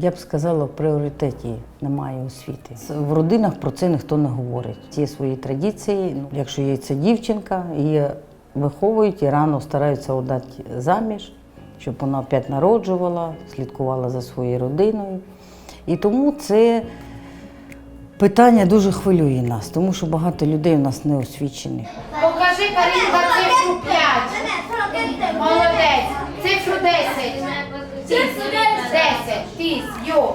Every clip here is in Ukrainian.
я б сказала, в пріоритеті немає освіти. В родинах про це ніхто не говорить. Є свої традиції. Ну, Якщо є ця дівчинка, її виховують і рано стараються віддати заміж, щоб вона опять народжувала, слідкувала за своєю родиною. І тому це питання дуже хвилює нас, тому що багато людей у нас не освічених. Покажи Карінка цифру 5. Молодець. Цифру 10. Тіс. 10. Йо.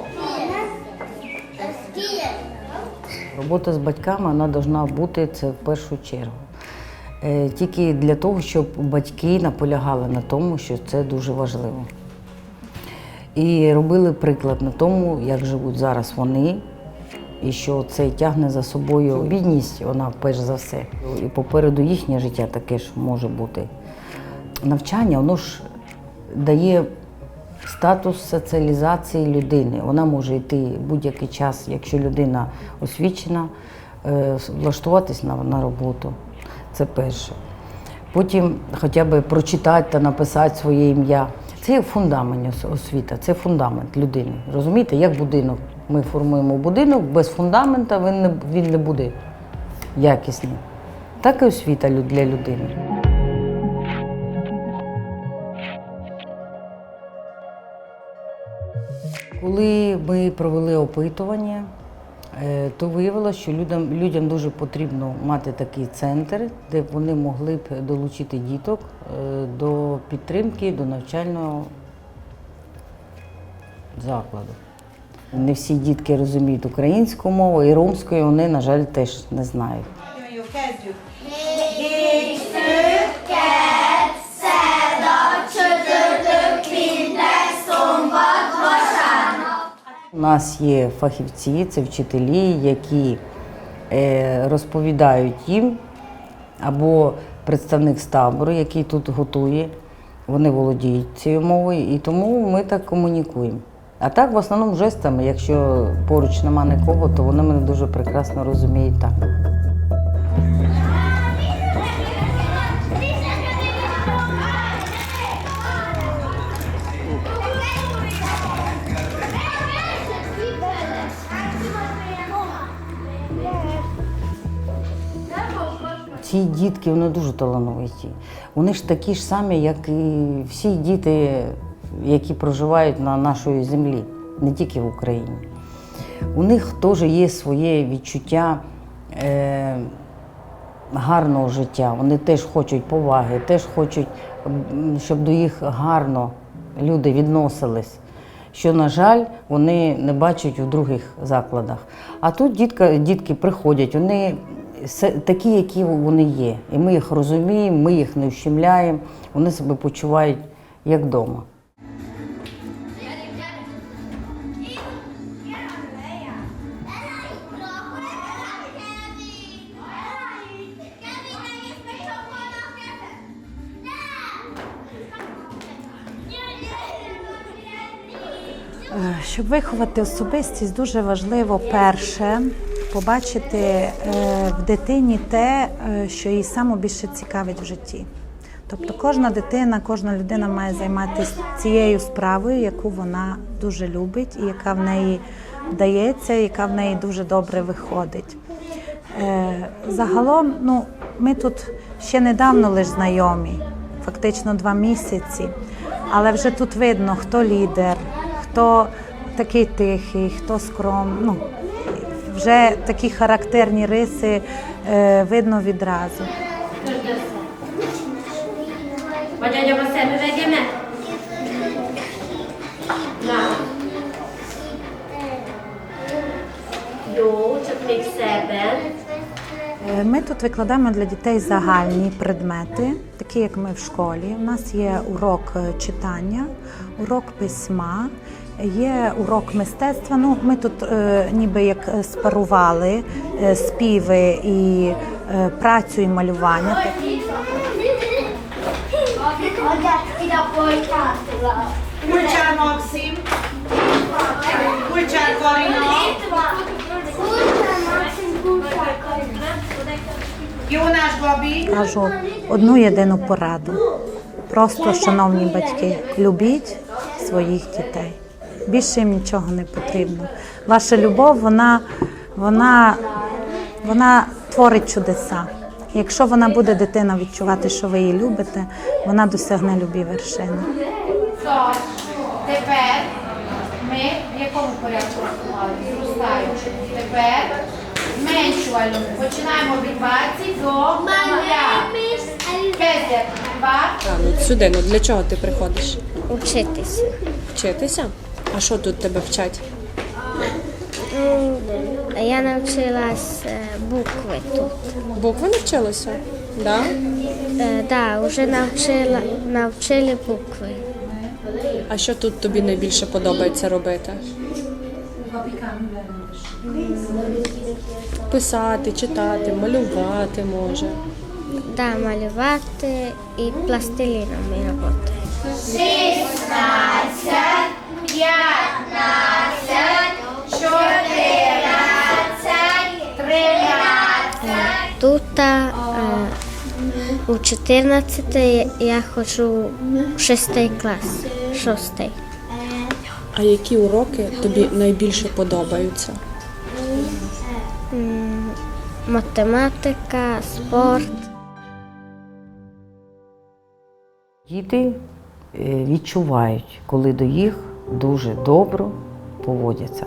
Робота з батьками вона повинна бути це в першу чергу. Е, Тільки для того, щоб батьки наполягали на тому, що це дуже важливо. І робили приклад на тому, як живуть зараз вони, і що це тягне за собою бідність, вона перш за все. І попереду їхнє життя таке ж може бути. Навчання, воно ж дає статус соціалізації людини. Вона може йти будь-який час, якщо людина освічена, е, влаштуватись на, на роботу. Це перше. Потім хоча б прочитати та написати своє ім'я. Це фундамент освіта, це фундамент людини. Розумієте, як будинок. Ми формуємо будинок, без фундамента він не, він не буде якісним. Так і освіта для людини. Коли ми провели опитування, е, то виявилося, що людям, людям дуже потрібно мати такий центр, де вони могли б долучити діток е, до підтримки, до навчального закладу. Не всі дітки розуміють українську мову і ромською вони, на жаль, теж не знають. Нас є фахівці, це вчителі, які е, розповідають їм, або представник з табору, який тут готує. Вони володіють цією мовою, і тому ми так комунікуємо. А так, в основному жестами, якщо поруч нема нікого, то вони мене дуже прекрасно розуміють так. Ці дітки вони дуже талановиті. Вони ж такі ж самі, як і всі діти, які проживають на нашій землі, не тільки в Україні. У них теж є своє відчуття е, гарного життя. Вони теж хочуть поваги, теж хочуть, щоб до їх гарно люди відносились. Що, на жаль, вони не бачать у других закладах. А тут дітка, дітки приходять, вони такі, які вони є. І ми їх розуміємо, ми їх не ущемляємо, вони себе почувають як вдома. Е, Щоб виховати особистість, дуже важливо перше побачити е, в дитині те, е, що їй саме більше цікавить в житті. Тобто кожна дитина, кожна людина має займатися цією справою, яку вона дуже любить, і яка в неї вдається, яка в неї дуже добре виходить. Е, Загалом, ну, ми тут ще недавно лише знайомі, фактично два місяці, але вже тут видно, хто лідер, хто такий тихий, хто скромний. Ну, вже такі характерні риси е, видно відразу. Е, Ми тут викладаємо для дітей загальні предмети, такі як ми в школі. У нас є урок е, читання, урок письма, є урок мистецтва. Ну, ми тут е, ніби як спарували е, співи і е, працю і малювання. Maxim, Kulcsár Karina, Кажу одну єдину пораду. Просто, шановні батьки, любіть своїх дітей. Більше їм нічого не потрібно. Ваша любов, вона, вона, вона творить чудеса. Якщо вона буде дитина відчувати, що ви її любите, вона досягне любі вершини. Тепер ми в якому порядку? Зростаючи. Тепер зменшувально. Починаємо від баці до нуля. Кезер. Два. Ну сюди, ну для чого ти приходиш? Учитися. Вчитися? А що тут тебе вчать? Ну, я навчилась е, букви тут. Букви навчилася? Да? Е, да, вже навчила, навчили букви. А що тут тобі найбільше подобається робити? Писати, читати, малювати може. Да, малювати і пластиліном роботи. П'ятнадцять, чотирнадцять, тринадцять. Тут е, у 14 я ходжу в 6 клас. Шостий. А які уроки тобі найбільше подобаються? Математика, спорт. Діти е, відчувають, коли до їх дуже добре поводяться.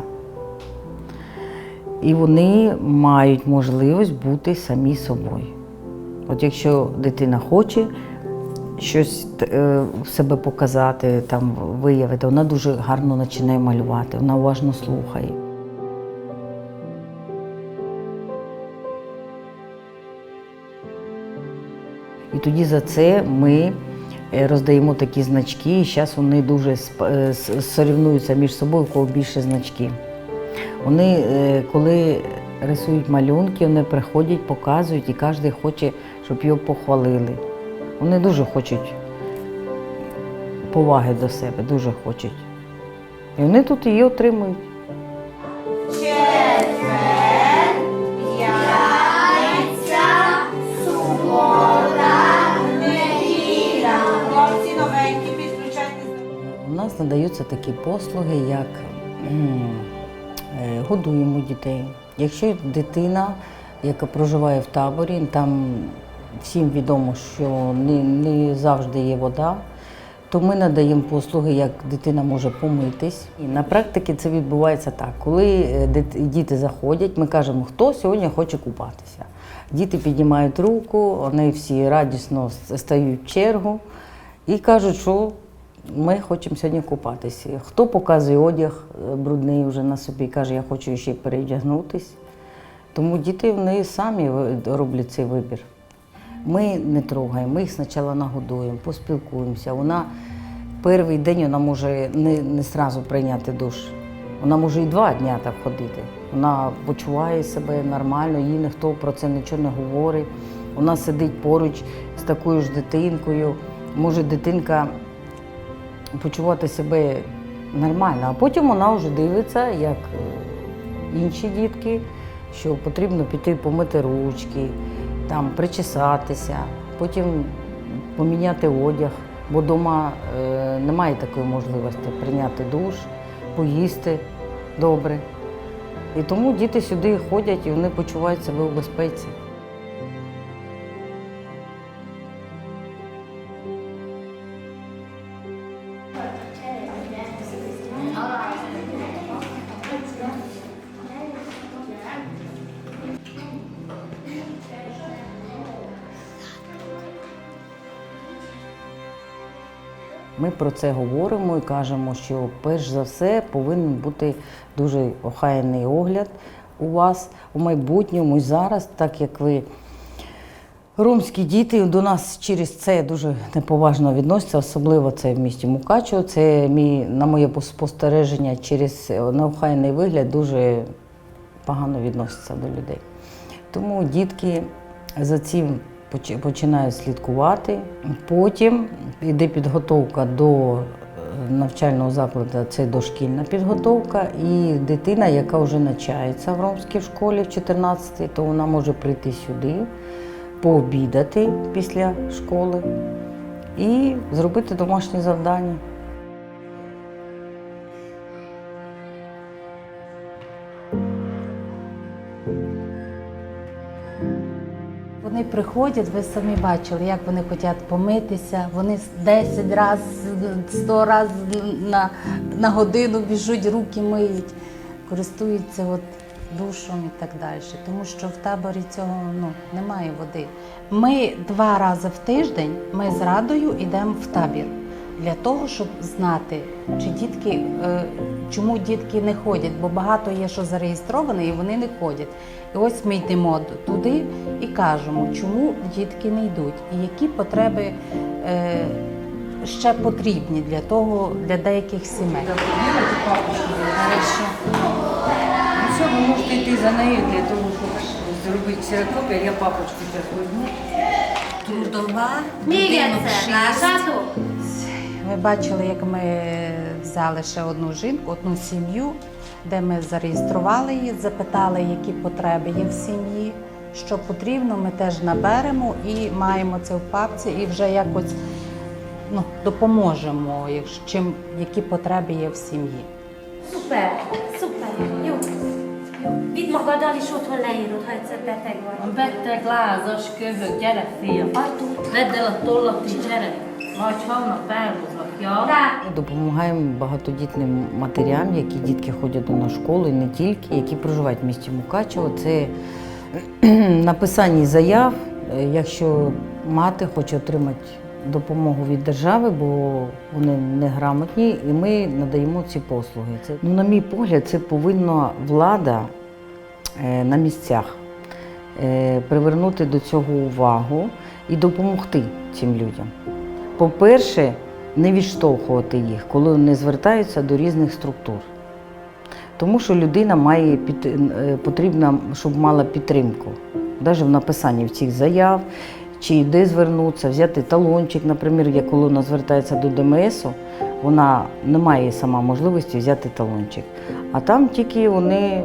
І вони мають можливість бути самі собою. От якщо дитина хоче щось е, себе показати, там, виявити, вона дуже гарно починає малювати, вона уважно слухає. І тоді за це ми роздаємо такі значки, і зараз вони дуже е, сорівнуються між собою, у кого більше значків. Вони, е, коли рисують малюнки, вони приходять, показують, і кожен хоче, щоб його похвалили. Вони дуже хочуть поваги до себе, дуже хочуть. І вони тут її отримують. Надаються такі послуги, як е, годуємо дітей. Якщо дитина, яка проживає в таборі, там всім відомо, що не, не завжди є вода, то ми надаємо послуги, як дитина може помитись. І на практиці це відбувається так. Коли е, діти заходять, ми кажемо, хто сьогодні хоче купатися. Діти піднімають руку, вони всі радісно стають в чергу і кажуть, що ми хочемо сьогодні купатися. Хто показує одяг е, брудний вже на собі, каже, я хочу ще переодягнутись. Тому діти вони самі роблять цей вибір. Ми не трогаємо, ми їх спочатку нагодуємо, поспілкуємося. Вона перший день вона може не, не сразу прийняти душ. Вона може і два дні так ходити. Вона почуває себе нормально, їй ніхто про це нічого не говорить. Вона сидить поруч з такою ж дитинкою. Може дитинка почувати себе нормально, а потім вона вже дивиться, як е, інші дітки, що потрібно піти помити ручки, там, причесатися, потім поміняти одяг, бо вдома е, немає такої можливості прийняти душ, поїсти добре. І тому діти сюди ходять і вони почувають себе у безпеці. Ми про це говоримо і кажемо, що перш за все повинен бути дуже охайний огляд у вас у майбутньому і зараз, так як ви ромські діти до нас через це дуже неповажно відносяться, особливо це в місті Мукачево. Це мій, на моє спостереження через неохайний вигляд дуже погано відносяться до людей. Тому дітки за цим поч- починають слідкувати. Потім йде підготовка до е, навчального закладу, це дошкільна підготовка. І дитина, яка вже навчається в ромській школі в 14 то вона може прийти сюди, пообідати після школи і зробити домашні завдання. Приходять, ви самі бачили, як вони хочуть помитися. Вони 10 разів, 100 разів на, на годину біжуть, руки миють, користуються от душом і так далі. Тому що в таборі цього ну, немає води. Ми два рази в тиждень ми з радою йдемо в табір для того, щоб знати, чи дітки, е, чому дітки не ходять, бо багато є, що зареєстровані, і вони не ходять. І ось ми йдемо туди і кажемо, чому дітки не йдуть, і які потреби е, ще потрібні для того, для деяких сімей. Ну все, ви можете йти за нею для того, щоб зробити ксерокопію. Я папочку зараз візьму. Трудова Még egyszer. Ви бачили, як ми взяли ще одну жінку, одну сім'ю, де ми зареєстрували її, запитали, які потреби є в сім'ї, що потрібно, ми теж наберемо і маємо це в папці, і вже якось ну, допоможемо, якщо чим, які потреби є в sім'ї. Szuper, szuper, jó. jó. Vidd magaddal is otthon leírod, ha egyszer beteg vagy. A beteg, lázas, köhög, rá! Ми допомагаємо багатодітним матерям, які дітки ходять в школу, і не тільки, які проживають в місті Мукачево. Це написання заяв, якщо мати хоче отримати допомогу від держави, бо вони неграмотні, і ми надаємо ці послуги. Це, ну, на мій погляд, це повинна влада е, на місцях е, привернути до цього увагу і допомогти цим людям. По-перше, не відштовхувати їх, коли вони звертаються до різних структур. Тому що людина має під, е, потрібна, щоб мала підтримку, навіть в написанні цих заяв, чи де звернутися, взяти талончик, наприклад, коли вона звертається до ДМС, вона не має сама можливості взяти талончик. А там тільки вони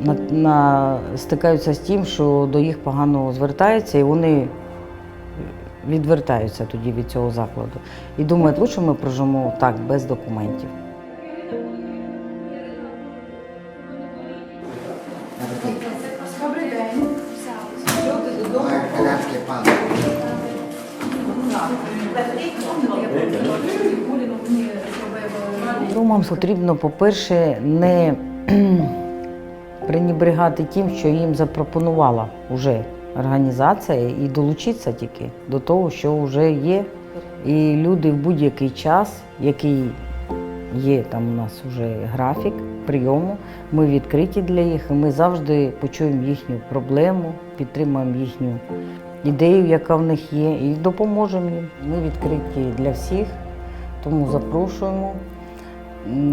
на, на, стикаються з тим, що до їх погано звертаються, і вони відвертаються тоді від цього закладу. І думають, лучше ми прожимо так, без документів. Ромам потрібно, по-перше, не пренебрегати тим, що їм запропонувала вже організація, і долучитися тільки до того, що вже є. І люди в будь-який час, який є там у нас вже графік прийому, ми відкриті для їх, і ми завжди почуємо їхню проблему, підтримуємо їхню ідею, яка в них є, і допоможемо їм. Ми відкриті для всіх, тому запрошуємо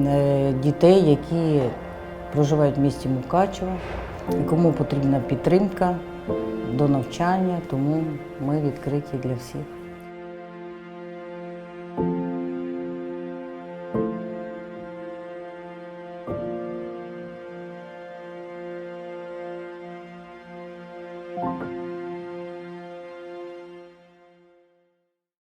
е, дітей, які проживають в місті Мукачево, кому потрібна підтримка до навчання, тому ми відкриті для всіх.